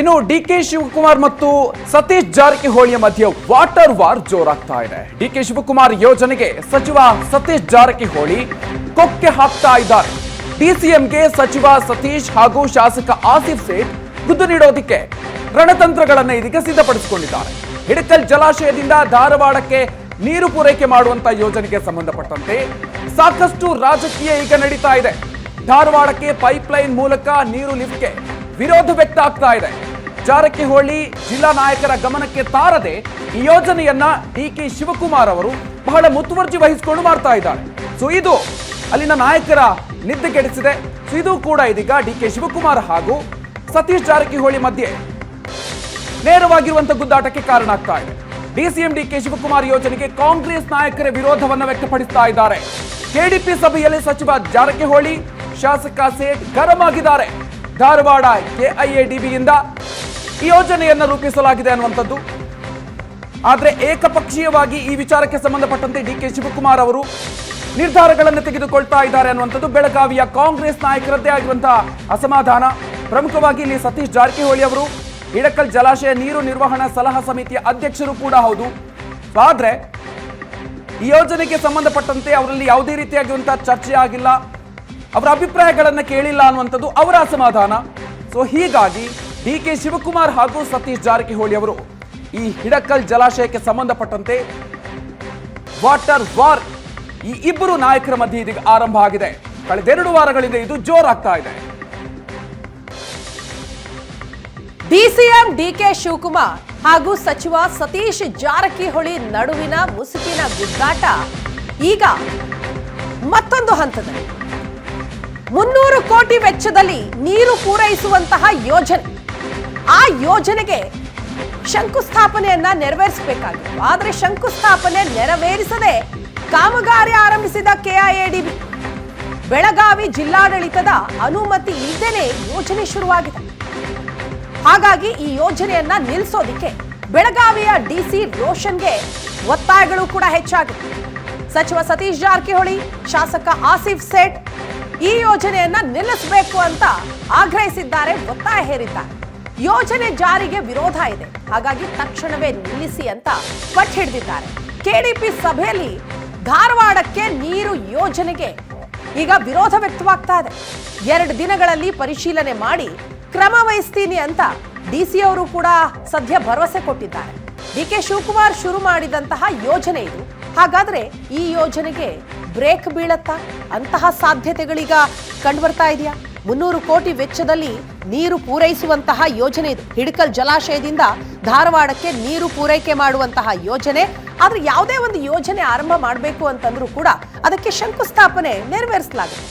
ಇನ್ನು D K Shivakumar ಮತ್ತು ಸತೀಶ್ ಜಾರಕಿಹೊಳಿಯ ಮಧ್ಯೆ ವಾಟರ್ ವಾರ್ ಜೋರಾಗ್ತಾ ಇದೆ. ಡಿ ಕೆ ಶಿವಕುಮಾರ್ ಯೋಜನೆಗೆ ಸಚಿವ ಸತೀಶ್ ಜಾರಕಿಹೊಳಿ ಕೊಕ್ಕೆ ಹಾಕ್ತಾ ಇದ್ದಾರೆ. ಡಿಸಿಎಂಗೆ ಸಚಿವ ಸತೀಶ್ ಹಾಗೂ ಶಾಸಕ ಆಸಿಫ್ ಸೇಠ್ ಗುದ್ದು ನೀಡೋದಿಕ್ಕೆ ರಣತಂತ್ರಗಳನ್ನ ಇದೀಗ ಸಿದ್ಧಪಡಿಸಿಕೊಂಡಿದ್ದಾರೆ. ಹಿಡಕಲ್ ಜಲಾಶಯದಿಂದ ಧಾರವಾಡಕ್ಕೆ ನೀರು ಪೂರೈಕೆ ಮಾಡುವಂತ ಯೋಜನೆಗೆ ಸಂಬಂಧಪಟ್ಟಂತೆ ಸಾಕಷ್ಟು ರಾಜಕೀಯ ಈಗ ನಡೀತಾ ಇದೆ. ಧಾರವಾಡಕ್ಕೆ ಪೈಪ್ಲೈನ್ ಮೂಲಕ ನೀರು ಲಿಫ್ಟ್ಗೆ ವಿರೋಧ ವ್ಯಕ್ತ ಆಗ್ತಾ ಇದೆ. ಜಾರಕಿಹೊಳಿ ಜಿಲ್ಲಾ ನಾಯಕರ ಗಮನಕ್ಕೆ ತಾರದೆ ಈ ಯೋಜನೆಯನ್ನ ಡಿ ಕೆ ಶಿವಕುಮಾರ್ ಅವರು ಬಹಳ ಮುತುವರ್ಜಿ ವಹಿಸಿಕೊಂಡು ಮಾಡ್ತಾ ಇದ್ದಾರೆ. ಸೊ ಇದು ಅಲ್ಲಿನ ನಾಯಕರ ನಿದ್ದೆಗೆಡಿಸಿದೆ ಸೊ ಇದು ಕೂಡ ಇದೀಗ ಡಿ ಕೆ ಶಿವಕುಮಾರ್ ಹಾಗೂ ಸತೀಶ್ ಜಾರಕಿಹೊಳಿ ಮಧ್ಯೆ ನೇರವಾಗಿರುವಂತ ಗುದ್ದಾಟಕ್ಕೆ ಕಾರಣ ಆಗ್ತಾ ಇದೆ. ಡಿಸಿಎಂ ಡಿ ಕೆ ಶಿವಕುಮಾರ್ ಯೋಜನೆಗೆ ಕಾಂಗ್ರೆಸ್ ನಾಯಕರ ವಿರೋಧವನ್ನು ವ್ಯಕ್ತಪಡಿಸ್ತಾ ಇದ್ದಾರೆ. ಕೆಡಿಪಿ ಸಭೆಯಲ್ಲಿ ಸಚಿವ ಜಾರಕಿಹೊಳಿ, ಶಾಸಕ ಸೇಠ್ ಗರಂ ಆಗಿದ್ದಾರೆ. ಧಾರವಾಡ ಕೆಐಎಡಿಬಿಯಿಂದ ಯೋಜನೆಯನ್ನ ರೂಪಿಸಲಾಗಿದೆ ಅನ್ನುವಂಥದ್ದು. ಆದರೆ ಏಕಪಕ್ಷೀಯವಾಗಿ ಈ ವಿಚಾರಕ್ಕೆ ಸಂಬಂಧಪಟ್ಟಂತೆ ಡಿ ಕೆ ಶಿವಕುಮಾರ್ ಅವರು ನಿರ್ಧಾರಗಳನ್ನು ತೆಗೆದುಕೊಳ್ತಾ ಇದ್ದಾರೆ ಅನ್ನುವಂಥದ್ದು ಬೆಳಗಾವಿಯ ಕಾಂಗ್ರೆಸ್ ನಾಯಕರದ್ದೇ ಆಗಿರುವಂತಹ ಅಸಮಾಧಾನ. ಪ್ರಮುಖವಾಗಿ ಇಲ್ಲಿ ಸತೀಶ್ ಜಾರಕಿಹೊಳಿ ಅವರು ಹಿಡಕಲ್ ಜಲಾಶಯ ನೀರು ನಿರ್ವಹಣಾ ಸಲಹಾ ಸಮಿತಿಯ ಅಧ್ಯಕ್ಷರು ಕೂಡ ಹೌದು. ಆದರೆ ಈ ಯೋಜನೆಗೆ ಸಂಬಂಧಪಟ್ಟಂತೆ ಅವರಲ್ಲಿ ಯಾವುದೇ ರೀತಿಯಾಗಿರುವಂತಹ ಚರ್ಚೆ ಆಗಿಲ್ಲ. ಅವರ ಅಭಿಪ್ರಾಯಗಳನ್ನು ಕೇಳಿಲ್ಲ ಅನ್ನುವಂಥದ್ದು ಅವರ ಅಸಮಾಧಾನ. ಸೊ ಹೀಗಾಗಿ ಡಿ ಕೆ ಶಿವಕುಮಾರ್ ಹಾಗೂ ಸತೀಶ್ ಜಾರಕಿಹೊಳಿ ಅವರು ಈ ಹಿಡಕಲ್ ಜಲಾಶಯಕ್ಕೆ ಸಂಬಂಧಪಟ್ಟಂತೆ ವಾಟರ್ ವಾರ್ ಈ ಇಬ್ಬರು ನಾಯಕರ ಮಧ್ಯೆ ಇದೀಗ ಆರಂಭ ಆಗಿದೆ. ಕಳೆದೆರಡು ವಾರಗಳಿಂದ ಇದು ಜೋರಾಗ್ತಾ ಇದೆ. ಡಿಸಿಎಂ ಡಿಕೆ ಶಿವಕುಮಾರ್ ಹಾಗೂ ಸಚಿವ ಸತೀಶ್ ಜಾರಕಿಹೊಳಿ ನಡುವಿನ ಮುಸುಕಿನ ಗುದ್ದಾಟ ಈಗ ಮತ್ತೊಂದು ಹಂತದಲ್ಲಿ. ಮುನ್ನೂರು ಕೋಟಿ ವೆಚ್ಚದಲ್ಲಿ ನೀರು ಪೂರೈಸುವಂತಹ ಯೋಜನೆ. ಆ ಯೋಜನೆಗೆ ಶಂಕುಸ್ಥಾಪನೆಯನ್ನ ನೆರವೇರಿಸಬೇಕಾಗಿತ್ತು. ಆದರೆ ಶಂಕುಸ್ಥಾಪನೆ ನೆರವೇರಿಸದೆ ಕಾಮಗಾರಿ ಆರಂಭಿಸಿದ ಕೆಐಎಡಿ ಬೆಳಗಾವಿ ಜಿಲ್ಲಾಡಳಿತದ ಅನುಮತಿ ಇಲ್ಲದೇನೆ ಯೋಜನೆ ಶುರುವಾಗಿದೆ. ಹಾಗಾಗಿ ಈ ಯೋಜನೆಯನ್ನ ನಿಲ್ಲಿಸೋದಿಕ್ಕೆ ಬೆಳಗಾವಿಯ ಡಿಸಿ ರೋಷನ್ಗೆ ಒತ್ತಾಯಗಳು ಕೂಡ ಹೆಚ್ಚಾಗಿದೆ ಸಚಿವ ಸತೀಶ್ ಜಾರಕಿಹೊಳಿ, ಶಾಸಕ ಆಸಿಫ್ ಸೇಠ್ ಈ ಯೋಜನೆಯನ್ನ ನಿಲ್ಲಿಸಬೇಕು ಅಂತ ಆಗ್ರಹಿಸಿದ್ದಾರೆ, ಒತ್ತಾಯ ಹೇರಿದ್ದಾರೆ. ಯೋಜನೆ ಜಾರಿಗೆ ವಿರೋಧ ಇದೆ. ಹಾಗಾಗಿ ತಕ್ಷಣವೇ ನಿಲ್ಲಿಸಿ ಅಂತ ಪಟ್ ಹಿಡಿದಿದ್ದಾರೆ. ಕೆಡಿಪಿ ಸಭೆಯಲ್ಲಿ ಧಾರವಾಡಕ್ಕೆ ನೀರು ಯೋಜನೆಗೆ ಈಗ ವಿರೋಧ ವ್ಯಕ್ತವಾಗ್ತಾ ಇದೆ. ಎರಡು ದಿನಗಳಲ್ಲಿ ಪರಿಶೀಲನೆ ಮಾಡಿ ಕ್ರಮ ವಹಿಸ್ತೀನಿ ಅಂತ ಡಿಸಿ ಅವರು ಕೂಡ ಸದ್ಯ ಭರವಸೆ ಕೊಟ್ಟಿದ್ದಾರೆ. ಡಿ ಕೆ ಶಿವಕುಮಾರ್ ಶುರು ಮಾಡಿದಂತಹ ಯೋಜನೆ ಇದು. ಹಾಗಾದ್ರೆ ಈ ಯೋಜನೆಗೆ ಬ್ರೇಕ್ ಬೀಳತ್ತಾ? ಅಂತಹ ಸಾಧ್ಯತೆಗಳೀಗ ಕಂಡು ಬರ್ತಾ ಇದೆಯಾ? ಮುನ್ನೂರು ಕೋಟಿ ವೆಚ್ಚದಲ್ಲಿ ನೀರು ಪೂರೈಸುವಂತಹ ಯೋಜನೆ ಇದು ಹಿಡಕಲ್ ಜಲಾಶಯದಿಂದ ಧಾರವಾಡಕ್ಕೆ ನೀರು ಪೂರೈಕೆ ಮಾಡುವಂತಹ ಯೋಜನೆ. ಆದ್ರೆ ಯಾವುದೇ ಒಂದು ಯೋಜನೆ ಆರಂಭ ಮಾಡಬೇಕು ಅಂತಂದ್ರೂ ಕೂಡ ಅದಕ್ಕೆ ಶಂಕುಸ್ಥಾಪನೆ ನೆರವೇರಿಸಲಾಗುತ್ತೆ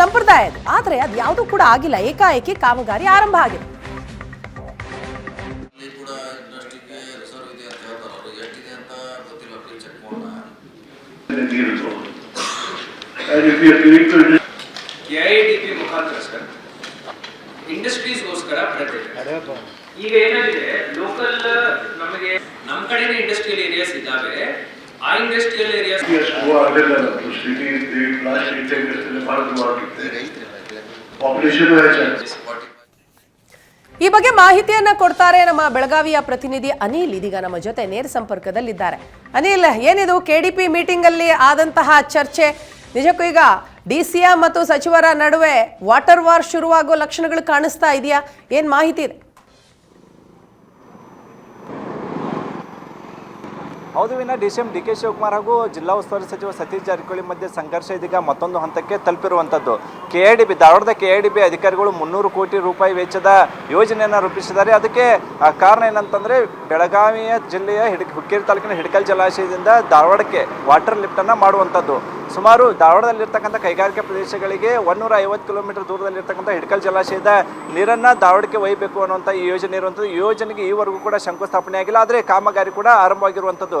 ಸಂಪ್ರದಾಯ ಅದು ಆದ್ರೆ ಅದು ಯಾವುದೂ ಕೂಡ ಆಗಿಲ್ಲ. ಏಕಾಏಕಿ ಕಾಮಗಾರಿ ಆರಂಭ ಆಗಿದೆ. And if we are giving I industry, P ಮುಖಾಂತರ ಸರ್ ಇಂಡಸ್ಟ್ರೀಸ್ಗೋಸ್ಕರ ಈಗ ಏನಾಗಿದೆ? ಲೋಕಲ್ ನಮಗೆ ನಮ್ಮ ಕಡೆನೇ ಇಂಡಸ್ಟ್ರಿಯಲ್ ಏರಿಯಾಸ್ ಇದ್ದಾವೆ. ಆ ಇಂಡಸ್ಟ್ರಿಯಲ್ ಏರಿಯಾಸ್ ಈ ಬಗ್ಗೆ ಮಾಹಿತಿಯನ್ನ ಕೊಡ್ತಾರೆ ನಮ್ಮ ಬೆಳಗಾವಿಯ ಪ್ರತಿನಿಧಿ ಅನಿಲ್. ಇದೀಗ ನಮ್ಮ ಜೊತೆ ನೇರ ಸಂಪರ್ಕದಲ್ಲಿದ್ದಾರೆ. ಅನಿಲ್ ಏನಿದು? ಕೆಡಿಪಿ ಮೀಟಿಂಗ್ ಅಲ್ಲಿ ಆದಂತಹ ಚರ್ಚೆ. ನಿಜಕ್ಕೂ ಈಗ ಡಿ ಸಿ ಮತ್ತು ಸಚಿವರ ನಡುವೆ ವಾಟರ್ ವಾರ್ ಶುರುವಾಗೋ ಲಕ್ಷಣಗಳು ಕಾಣಿಸ್ತಾ ಇದೆಯಾ? ಏನು ಮಾಹಿತಿ ಇದೆ? ಹೌದು Veena D C M D K Shivakumar ಹಾಗೂ ಜಿಲ್ಲಾ ಉಸ್ತುವಾರಿ ಸಚಿವ ಸತೀಶ್ ಜಾರಕಿಹೊಳಿ ಮಧ್ಯೆ ಸಂಘರ್ಷ ಇದೀಗ ಮತ್ತೊಂದು ಹಂತಕ್ಕೆ ತಲುಪಿರುವಂಥದ್ದು. ಕೆ ಎ ಡಿ ಬಿ, ಧಾರವಾಡದ ಕೆ ಎ ಡಿ ಬಿ ಅಧಿಕಾರಿಗಳು ಮುನ್ನೂರು ಕೋಟಿ ರೂಪಾಯಿ ವೆಚ್ಚದ ಯೋಜನೆಯನ್ನು ರೂಪಿಸಿದ್ದಾರೆ. ಅದಕ್ಕೆ ಕಾರಣ ಏನಂತಂದರೆ ಬೆಳಗಾವಿಯ ಜಿಲ್ಲೆಯ ಹಿಡ್, ಹುಕ್ಕೇರಿ ತಾಲೂಕಿನ ಹಿಡಕಲ್ ಜಲಾಶಯದಿಂದ ಧಾರವಾಡಕ್ಕೆ ವಾಟರ್ ಲಿಫ್ಟನ್ನು ಮಾಡುವಂಥದ್ದು. ಸುಮಾರು ಧಾರವಾಡದಲ್ಲಿರ್ತಕ್ಕಂಥ ಕೈಗಾರಿಕಾ ಪ್ರದೇಶಗಳಿಗೆ ಒಂದೂರ ಐವತ್ತು ಕಿಲೋಮೀಟರ್ ದೂರದಲ್ಲಿರ್ತಕ್ಕಂಥ ಹಿಡಕಲ್ ಜಲಾಶಯದ ನೀರನ್ನು ಧಾರವಾಡಕ್ಕೆ ಒಯ್ಯಬೇಕು ಅನ್ನುವಂಥ ಈ ಯೋಜನೆ ಇರುವಂಥದ್ದು. ಈ ಯೋಜನೆಗೆ ಈವರೆಗೂ ಕೂಡ ಶಂಕುಸ್ಥಾಪನೆ ಆಗಿಲ್ಲ ಆದರೆ ಕಾಮಗಾರಿ ಕೂಡ ಆರಂಭವಾಗಿರುವಂಥದ್ದು.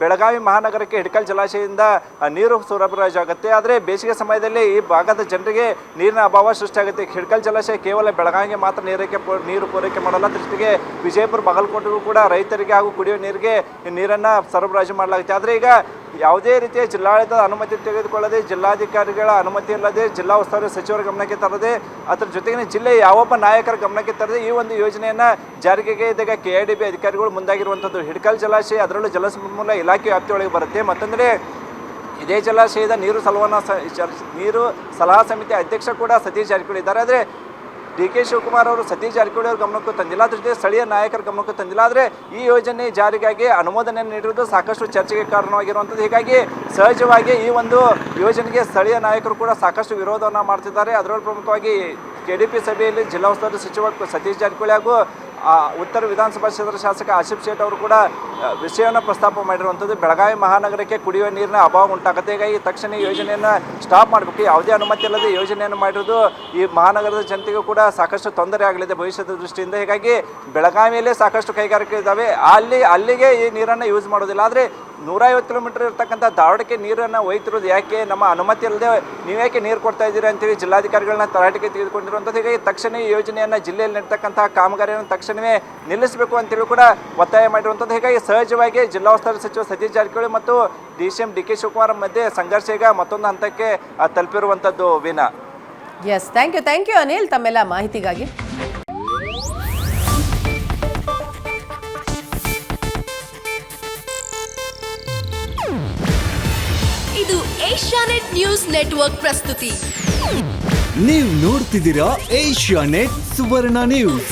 ಬೆಳಗಾವಿ ಮಹಾನಗರಕ್ಕೆ ಹಿಡಕಲ್ ಜಲಾಶಯದಿಂದ ನೀರು ಸರಬರಾಜು ಆಗುತ್ತೆ. ಆದರೆ ಬೇಸಿಗೆ ಸಮಯದಲ್ಲಿ ಈ ಭಾಗದ ಜನರಿಗೆ ನೀರಿನ ಅಭಾವ ಸೃಷ್ಟಿಯಾಗುತ್ತೆ. ಹಿಡಕಲ್ ಜಲಾಶಯ ಕೇವಲ ಬೆಳಗಾವಿಗೆ ಮಾತ್ರ ನೀರಕ್ಕೆ ನೀರು ಪೂರೈಕೆ ಮಾಡಲ್ಲ. ಜೊತೆಗೆ ವಿಜಯಪುರ, ಬಾಗಲಕೋಟೆಗೂ ಕೂಡ ರೈತರಿಗೆ ಹಾಗೂ ಕುಡಿಯುವ ನೀರಿಗೆ ನೀರನ್ನು ಸರಬರಾಜು ಮಾಡಲಾಗುತ್ತೆ. ಆದರೆ ಈಗ ಯಾವುದೇ ರೀತಿಯ ಜಿಲ್ಲಾಡಳಿತದ ಅನುಮತಿ ತೆಗೆದುಕೊಳ್ಳದೆ, ಜಿಲ್ಲಾಧಿಕಾರಿಗಳ ಅನುಮತಿ ಇಲ್ಲದೆ, ಜಿಲ್ಲಾ ಉಸ್ತುವಾರಿ ಸಚಿವರ ಗಮನಕ್ಕೆ ತರದೆ, ಅದರ ಜೊತೆಗಿನ ಜಿಲ್ಲೆಯ ಯಾವೊಬ್ಬ ನಾಯಕರ ಗಮನಕ್ಕೆ ತರದೆ ಈ ಒಂದು ಯೋಜನೆಯನ್ನು ಜಾರಿಗೆ ಇದ್ದಾಗ ಕೆ ಬಿ ಅಧಿಕಾರಿಗಳು ಮುಂದಾಗಿರುವಂಥದ್ದು. ಹಿಡ್ಕಲ್ ಜಲಾಶಯ ಅದರಲ್ಲೂ ಜಲಸಂಪನ್ಮೂಲ ಇಲಾಖೆ ವ್ಯಾಪ್ತಿಯೊಳಗೆ ಬರುತ್ತೆ. ಮತ್ತೊಂದರೆ ಇದೇ ಜಲಾಶಯದ ನೀರು ಸಲವನ ನೀರು ಸಲಹಾ ಸಮಿತಿ ಅಧ್ಯಕ್ಷ ಕೂಡ ಸತೀಶ್ ಜಾರಕಿಹೊಳಿ ಇದ್ದಾರೆ. ಆದರೆ ಡಿ ಕೆ ಶಿವಕುಮಾರ್ ಅವರು ಸತೀಶ್ ಜಾರಕಿಹೊಳಿ ಅವ್ರ ಗಮನಕ್ಕೂ ತಂದಿಲ್ಲ. ಅದ್ರ ಜೊತೆ ಸ್ಥಳೀಯ ನಾಯಕರ ಗಮನಕ್ಕೂ ತಂದಿಲ್ಲ. ಆದರೆ ಈ ಯೋಜನೆ ಜಾರಿಗಾಗಿ ಅನುಮೋದನೆ ನೀಡಿರುವುದು ಸಾಕಷ್ಟು ಚರ್ಚೆಗೆ ಕಾರಣವಾಗಿರುವಂಥದ್ದು. ಹೀಗಾಗಿ ಸಹಜವಾಗಿ ಈ ಒಂದು ಯೋಜನೆಗೆ ಸ್ಥಳೀಯ ನಾಯಕರು ಕೂಡ ಸಾಕಷ್ಟು ವಿರೋಧವನ್ನು ಮಾಡ್ತಿದ್ದಾರೆ. ಅದರಲ್ಲೂ ಪ್ರಮುಖವಾಗಿ ಕೆ ಡಿ ಪಿ ಸಭೆಯಲ್ಲಿ ಜಿಲ್ಲಾ ಉಸ್ತುವಾರಿ ಸಚಿವ ಸತೀಶ್ ಜಾರಕಿಹೊಳಿ ಹಾಗೂ ಉತ್ತರ ವಿಧಾನಸಭಾ ಕ್ಷೇತ್ರ ಶಾಸಕ ಆಸಿಫ್ ಶೇಟ್ ಅವರು ಕೂಡ ವಿಷಯವನ್ನು ಪ್ರಸ್ತಾಪ ಮಾಡಿರುವಂಥದ್ದು ಬೆಳಗಾವಿ ಮಹಾನಗರಕ್ಕೆ ಕುಡಿಯುವ ನೀರಿನ ಅಭಾವ ಉಂಟಾಗುತ್ತೆ. ಹೀಗಾಗಿ ತಕ್ಷಣ ಯೋಜನೆಯನ್ನು ಸ್ಟಾಪ್ ಮಾಡಬೇಕು. ಯಾವುದೇ ಅನುಮತಿ ಇಲ್ಲದೆ ಯೋಜನೆಯನ್ನು ಮಾಡಿರೋದು ಈ ಮಹಾನಗರದ ಜನತೆಗೂ ಕೂಡ ಸಾಕಷ್ಟು ತೊಂದರೆ ಆಗಲಿದೆ ಭವಿಷ್ಯದ ದೃಷ್ಟಿಯಿಂದ. ಹೀಗಾಗಿ ಬೆಳಗಾವಿಯಲ್ಲೇ ಸಾಕಷ್ಟು ಕೈಗಾರಿಕೆ ಇದ್ದಾವೆ ಅಲ್ಲಿ, ಅಲ್ಲಿಗೆ ಈ ನೀರನ್ನು ಯೂಸ್ ಮಾಡೋದಿಲ್ಲ. ಆದರೆ ನೂರೈವತ್ತು ಕಿಲೋಮೀಟರ್ ಇರ್ತಕ್ಕಂಥ ಧಾರವಾಡಕ್ಕೆ ನೀರನ್ನು ಒಯ್ತಿರೋದು ಯಾಕೆ? ನಮ್ಮ ಅನುಮತಿ ಇಲ್ಲದೆ ನೀವು ಯಾಕೆ ನೀರು ಕೊಡ್ತಾ ಇದ್ದೀರಿ ಅಂತೇಳಿ ಜಿಲ್ಲಾಧಿಕಾರಿಗಳನ್ನ ತರಾಟೆಗೆ ತೆಗೆದುಕೊಂಡಿರುವಂಥದ್ದು. ಹೀಗಾಗಿ ತಕ್ಷಣ ಈ ಯೋಜನೆಯನ್ನು ಜಿಲ್ಲೆಯಲ್ಲಿ ನಡೀತಕ್ಕಂತಹ ಕಾಮಗಾರಿಯನ್ನು ತಕ್ಷಣವೇ ನಿಲ್ಲಿಸಬೇಕು ಅಂತೇಳಿ ಕೂಡ ಒತ್ತಾಯ ಮಾಡಿರುವಂಥದ್ದು. ಹೀಗಾಗಿ ಸಹಜವಾಗಿ ಜಿಲ್ಲಾ ಉಸ್ತುವಾರಿ ಸಚಿವ ಸತೀಶ್ ಜಾರಕಿಹೊಳಿ ಮತ್ತು D C M D K Shivakumar ಮಧ್ಯೆ ಸಂಘರ್ಷ ಈಗ ಮತ್ತೊಂದು ಹಂತಕ್ಕೆ ತಲುಪಿರುವಂಥದ್ದು Veena yes thank you thank you Anil ತಮ್ಮೆಲ್ಲ ಮಾಹಿತಿಗಾಗಿ. ಇದು ಏಷ್ಯಾನೆಟ್ ನ್ಯೂಸ್ ನೆಟ್ವರ್ಕ್ ಪ್ರಸ್ತುತಿ. ನೀವು ನೋಡ್ತಿದ್ದೀರಾ ಏಷ್ಯಾ ನೆಟ್ ಸುವರ್ಣ ನ್ಯೂಸ್.